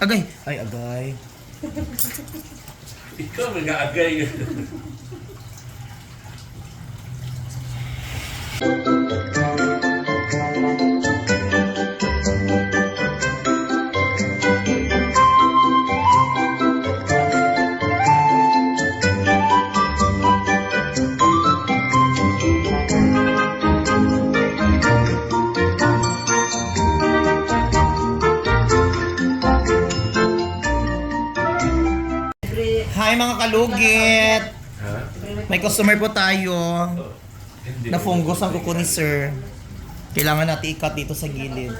Agay! Ay, agay. Ikaw, mag-aagay. Ha? May customer po tayo. Oh. Na fungus ang kuko ni sir. Kailangan natin ikat dito sa gilid.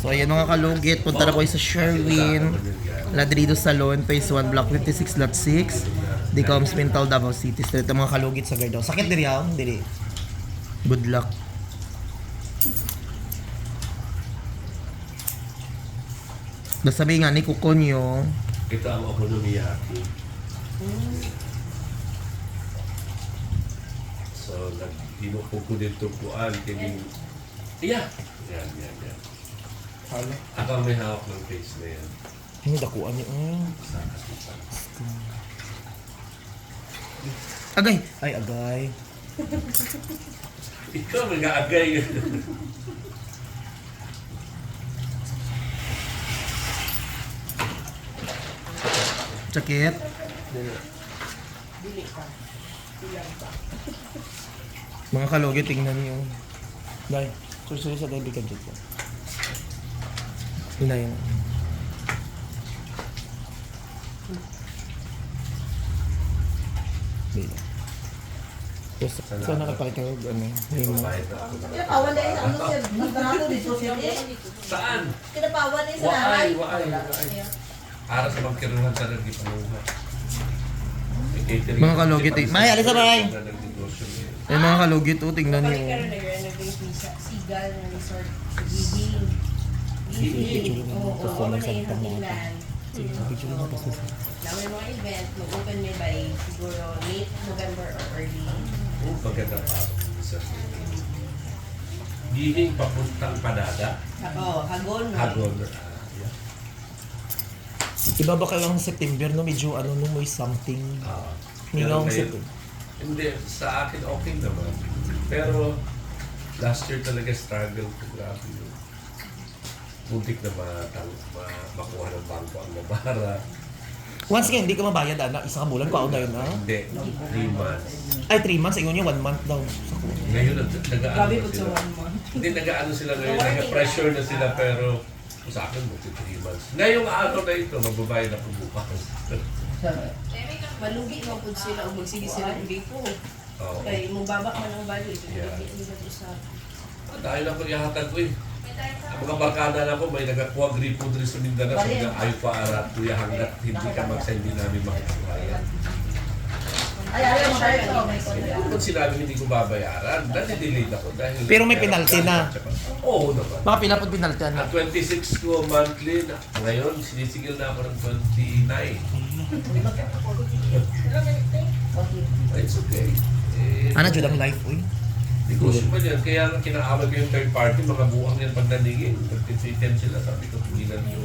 So ayan mga kalugit, punta na po kayo sa Sherwin. Ladrido Salon, Phase 1, Block 56, Lot 6. Decoms Mental, Davao City. Street ang mga kalugit sa Gardaw. Sakit diri ha? Diri. Good luck. Nasabi nga ni kuko nyo, Ito ang okonomiyaki. So, nagdinupo ko dito kuan. Kini... Yeah. Yan, yan, yan. Ako ang may hawak ng face na yan. Hindi dakuan niyo. Mm. Agay! Ay, agay. Ikaw, mag-aagay. Sakit. Mga kalogi, tingnan niyo. Dahil, susunod sa Debbie Kadjit ko. Yun na yun. Bila. Yes, saan nakapakita ko, ano, ako. Kinapawan na yun, ano siya, nagdanato dito siya. Saan? Kinapawan na yun sa Waay, waay, waay. Para sa magkiruhan sa nagdi panuha. Mga kalugit, eh. May, alis na, May! Na. Ay, mga kalugit, oh, tingnan Kapag niyo. karon nag-renovate ni sa Sigal na resort sa Gibing. Gibing. Oo, oo, oo, na yung Na may mga event, mag-open may by siguro late November or early. Oh, maganda pa. Papuntang Padada. Oo, Hagon. no? Hagon. Ah, yeah. Iba ba kayo ang September, no? Medyo, ano, no, may something. Ah, Ninong pero ngayon- September. Hindi, sa akin okay naman. Pero last year talaga struggle ko grabe yun. Muntik na matang, ma, makuha ng bangko ang nabara. Once nga, hindi ka mabayad, ana. Isa ka bulan, kuha na yun, ha? Hindi, three months. Ay, 3 months. Ingon niya, 1 month daw. Sa kuha. Ngayon, nag- nag-aano Grabe na po sa sila. one month. Hindi, nag-aano sila ngayon. Nag-pressure lang. na sila pero sa akin, buti three months. Ngayong araw na ito, magbabayad ako bukas. Malugi mo po sila o magsige sila hindi po. Oo. Kaya mubaba man ang value. Yeah. Hindi sa... Dahil ako ihatag ko eh. Ang mga barkada na ko, may nagka-quadripo dito sa Mindanao. Sabi nga, ayaw pa arat, kuya, hanggat hindi ka magsa, hindi namin makikaya. Ay, ayaw mo tayo ito. May kontra. Kung sinabi hindi ko babayaran, nadi-delete ako dahil... Pero may penalty na. Oo naman. Mga pinapod pinaltian na. At 26 ko monthly, na, ngayon sinisigil na ako ng 29. It's okay. Eh, Ana, jud ang life, uy. Negosyo pa yan. Kaya nga kinaawag ko yung third party, mga buwang yan pagdaningin. Nag-310 sila, sabi ko, tulinan nyo.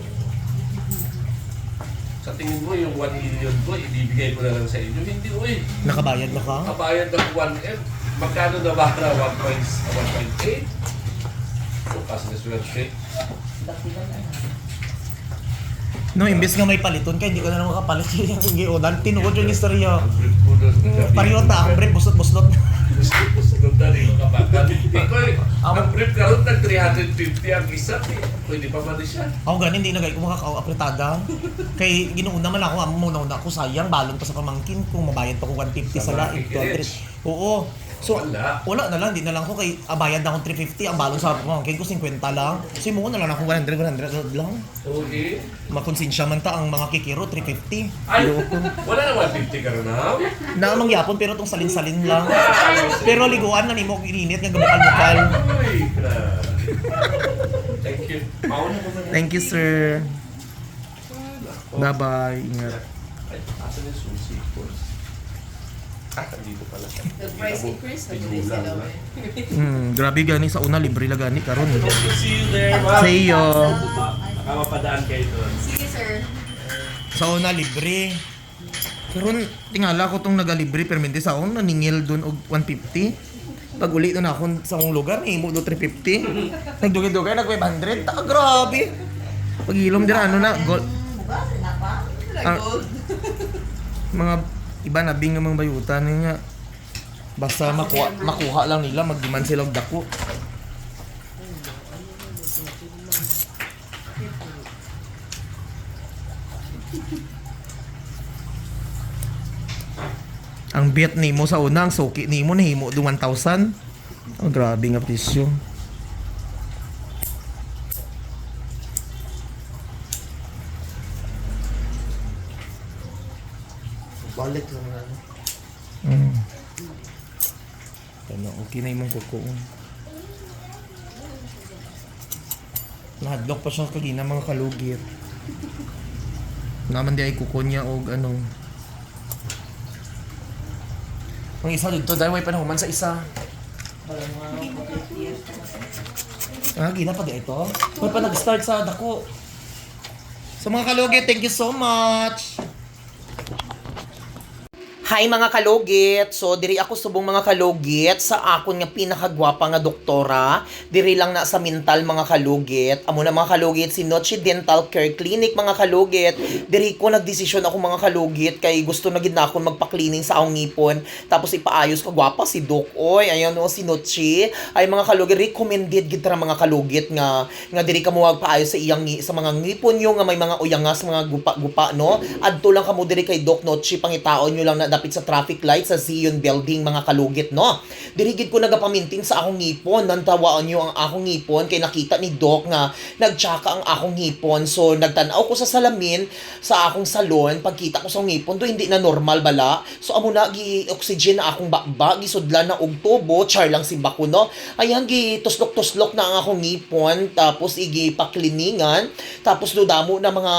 Sa tingin mo, yung 1 million ko, ibibigay ko na lang sa inyo. Hindi, uy. Nakabayad na ka? Kabayad ng 1M. Magkano na ba na 1.8? So, kasi na swerte. No, imbes nga may paliton ka, hindi ka na lang makapalit yung giunan. Tinuod yung istorya. Ang brief ko na sa gabi. Pariyo ta, ang bread, busot-busot. Gusto na rin. Ikaw, ang brief ka rin nag 350 ang isa. Pwede pa ba siya? Ako ganin, hindi na gay ko makakaapritada. Kay ginuuna man ako, amo muna una ako sayang, balon pa sa pamangkin ko, mabayad pa ko 150 sa market. Oo. So, Wala. wala na lang, di na lang ako kay ah, bayad na akong 350, ang balon sa pamangkin ko 50 lang. So, mo na lang ako 100, 100 lang. Okay. Makonsensya man ta ang mga kikiro, 350. Ay, wala na 150 ka na. Na mangyapon pero tong salin-salin lang. Pero liguan na nimo init nga grabe. Thank you. Mauna ko na. Thank you, sir. Bye-bye. Ingat. Asan yung susi? Of course. Dito pala. The-price increase na Bigulang sila. na. Hmm, grabe gani sa una libre la gani karon. See you there, ma'am. See you. Baka mapadaan kayo doon. Sige, sir. Sa una libre. Karon tingala ko tong nagalibre permente sa una naningil dun og 150. Pag uli doon ako sa akong lugar, imo do 350. Nagdugay-dugay, nag 500. Ta, grabe. Pag ilom dira, ano na, gold. Bukas, na pa. Ah. Mga iba na bing mga bayutan niya. Basta makuha, makuha lang nila, magdiman sila og dako. Ang bet nimo sa una, ang suki nimo nahimo do 1,000. Oh, grabe nga presyo. Balik lang na. ano. Mm. Ano, okay na yung kuko. Nahadlok pa siya kagina mga kalugit. Naman di ay kuko niya og ano. Ang isa dito dahil may panahuman sa isa. Ah, gina pa di ito? May pa nag-start sa dako. So mga kalugit, thank you so much! Hi mga kalugit! So, diri ako subong mga kalugit sa akon nga pinakagwapa nga doktora. Diri lang na sa mental mga kalugit. Amo na mga kalugit, si Noche Dental Care Clinic mga kalugit. Diri ko nagdesisyon ako mga kalugit kay gusto na gid na akong magpa-cleaning sa akong ngipon. Tapos ipaayos ka gwapa si Doc. Oy, ayan o si Noche. Ay mga kalugit, recommended gid ra mga kalugit nga nga diri ka mo magpaayos sa iyang sa mga ngipon nyo nga may mga uyangas mga gupa-gupa no. Adto lang kamo diri kay Doc Noche pangitaon nyo lang na dapit sa traffic light sa Zion Building mga kalugit no. Dirigid ko nagapaminting sa akong ngipon. Nantawaan nyo ang akong ngipon. Kay nakita ni Doc nga nagtsaka ang akong ngipon. So nagtanaw ko sa salamin sa akong salon. Pagkita ko sa ngipon do hindi na normal bala. So amo na gi oxygen na akong bakba. Gisudlan na og tubo. Char lang si bako no? Ayan gi tuslok-tuslok na ang akong ngipon. Tapos igi pakliningan tapos do damo na mga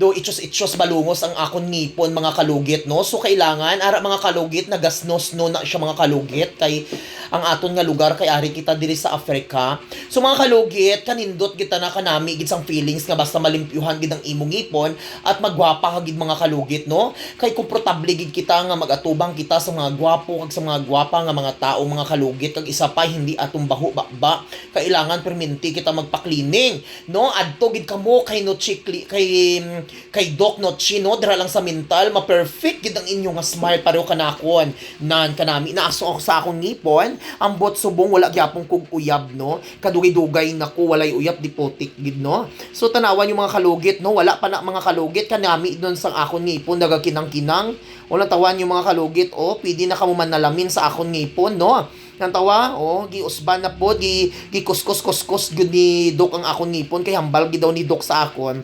do itsos-itsos balungos ang akon ngipon mga kalugit no? So kailangan ara mga kalugit nagasnos no na siya mga kalugit kay ang aton nga lugar kay ari kita diri sa Africa so mga kalugit kanindot kita na kanami gid sang feelings nga basta malimpyuhan gid ang imong ngipon at magwapa gid mga kalugit no? Kay komportable gid kita nga magatubang kita sa mga gwapo kag sa mga gwapa nga mga tao mga kalugit kag isa pa hindi atong baho bakba kailangan perminti kita magpa-cleaning no? Adto gid kamo kay no chikli kay kay Doc no Chino dira lang sa mental ma-perfect gid ang inyo nga smile pareho kanakon nan kanami naaso ako sa akong ngipon ambot subong wala gyapon kog uyab no? Kadugay-dugay nako walay uyab di putik gid no? So tanawan yung mga kalugit no? Wala pa na mga kalugit kanami doon sa akong ngipon nagakinang-kinang. Wala tawan yung mga kalugit oh pwede na kamo manalamin sa akong ngipon no? Nang tawa, oh, giusban na po, gi, gi kuskus-kuskus gud ni Dok ang akong ngipon, kay hambal gid daw ni Dok sa akon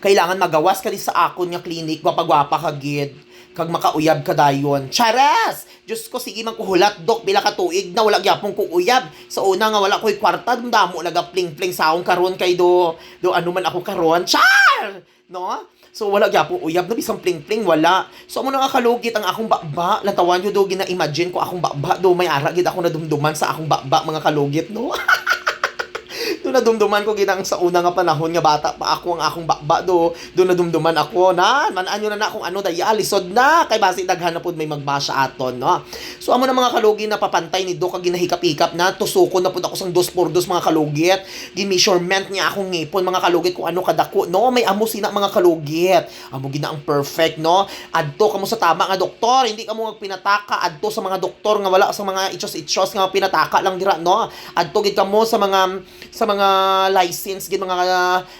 kailangan magawas ka sa akon nga clinic, gwapa-gwapa ka gid kag makauyab ka dayon. Charas! Diyos ko, sige man kuhulat, dok, bila ka tuig na wala gyapon kong uyab. Sa una nga wala ko'y kwarta, dun damo nagapling-pling sa akong karon kay do, do ano man ako karon. Char! No? So wala gyapon uyab no bisang pling-pling wala. So amo na nga kalugit ang akong bakba. Natawan yo do gina-imagine ko akong bakba do may ara gid ako nadumduman sa akong bakba mga kalugit no. Doon nadumduman ko ginang sa una nga panahon nga bata pa ako ang akong bakba do. Doon nadumduman ako na manan nyo na na kung ano daya lisod na kay basi daghan na pud may magbasa aton no. So amo na mga kalugi na papantay ni do kag ginahikap-hikap na tusukon na pud ako sang dos por dos mga kalugit. Gi-measurement niya akong ngipon mga kalugit kung ano kadako no. May amo sina mga kalugit. Amo gina ang perfect no. Adto kamo sa tama nga doktor, hindi kamo magpinataka adto sa mga doktor nga wala sa mga itsos-itsos nga pinataka lang dira no. Adto gid kamo sa mga sa mga license gid mga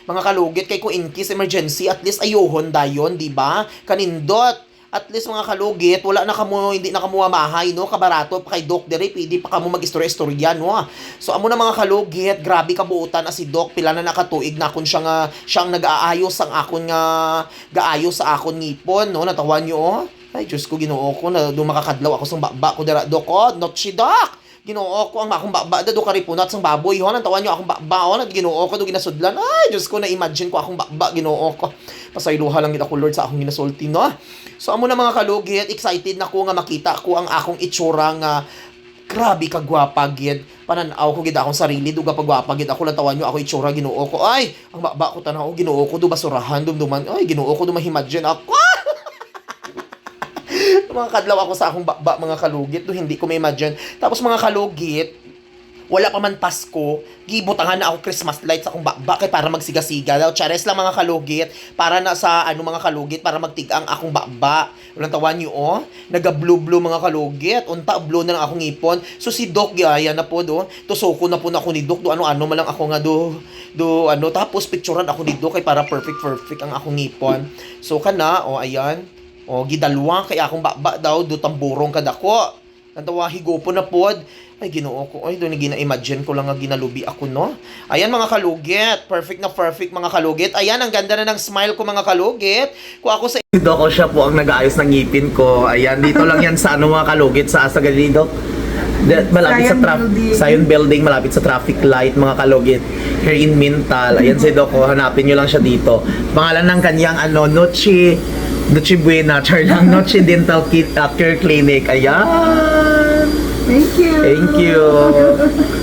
mga kalugit kay kung in case emergency at least ayohon dayon di ba? Kanindot. At least mga kalugit wala na kamo hindi na kamo mahay no? Kabarato pa kay doc dire pwede pa kamo mag-istorya-istorya no? So amo na mga kalugit grabe kabuutan as si doc. Pila na nakatuig na kun siya nga siyang nag-aayos ang akon nga gaayos sa akon ngipon no? Natawan niyo oh. Ay Diyos ko ginoo ko na dumakakadlaw ako sa bakba ko dira doc. Oh not si doc Ginoo ko ang akong baba do kari punat sang baboy. Ho nang tawan nyo akong baba? Ho Ginoo ko do ginasudlan? Ay Diyos ko na imagine ko akong baba Ginoo ko. Pasayloha lang gid ako Lord sa akong ginasulti no? So amo na mga kalugit excited na ko nga makita ko ang akong itsura nga grabe ka gwapa gid pananaw ko gid akong sarili duga pagwapa gid ako lang tawan nyo ako itsura Ginoo ko. Ay ang baba ko tanaw Ginoo ko do basurahan dumduman. Ay Ginoo ko do mahimagine ako mga kadlaw ako sa akong baba mga kalugit do hindi ko ma-imagine tapos mga kalugit wala pa man Pasko, gibutangan na ako Christmas lights akong baba kay para magsiga-siga daw. Chares lang mga kalugit, para na sa ano mga kalugit, para magtiga ang akong baba. Walang tawan niyo oh, naga-blue-blue mga kalugit, unta blue na lang akong ipon. So si Doc gaya na po do, tusoko na po na ako ni Doc, do ano-ano man lang ako nga do, do ano, tapos picturean ako ni Doc kay para perfect perfect ang akong ipon. So kana, oh ayan, oh gidalwa kay akong baba daw, do tamburong kadako. Nantawa higopo na pod. Ay, ginoo ko. Ay, doon gina-imagine ko lang nga ginalubi ako, no? Ayan, mga kalugit. Perfect na perfect, mga kalugit. Ayan, ang ganda na ng smile ko, mga kalugit. Kung ako sa... Si Doc, siya po ang nag-aayos ng ngipin ko. Ayan, dito lang yan sa ano, mga kalugit, sa Asagali, Doc. De- malapit sa Zion traffic Building. Zion Building, malapit sa traffic light, mga kalugit. Here in Mintal. Ayan si Doc, oh, hanapin nyo lang siya dito. Pangalan ng kanyang, ano, Nochi... Nochi Buena, char lang, Nochi Dental Kit Care Clinic. Ayan! Thank you. Thank you.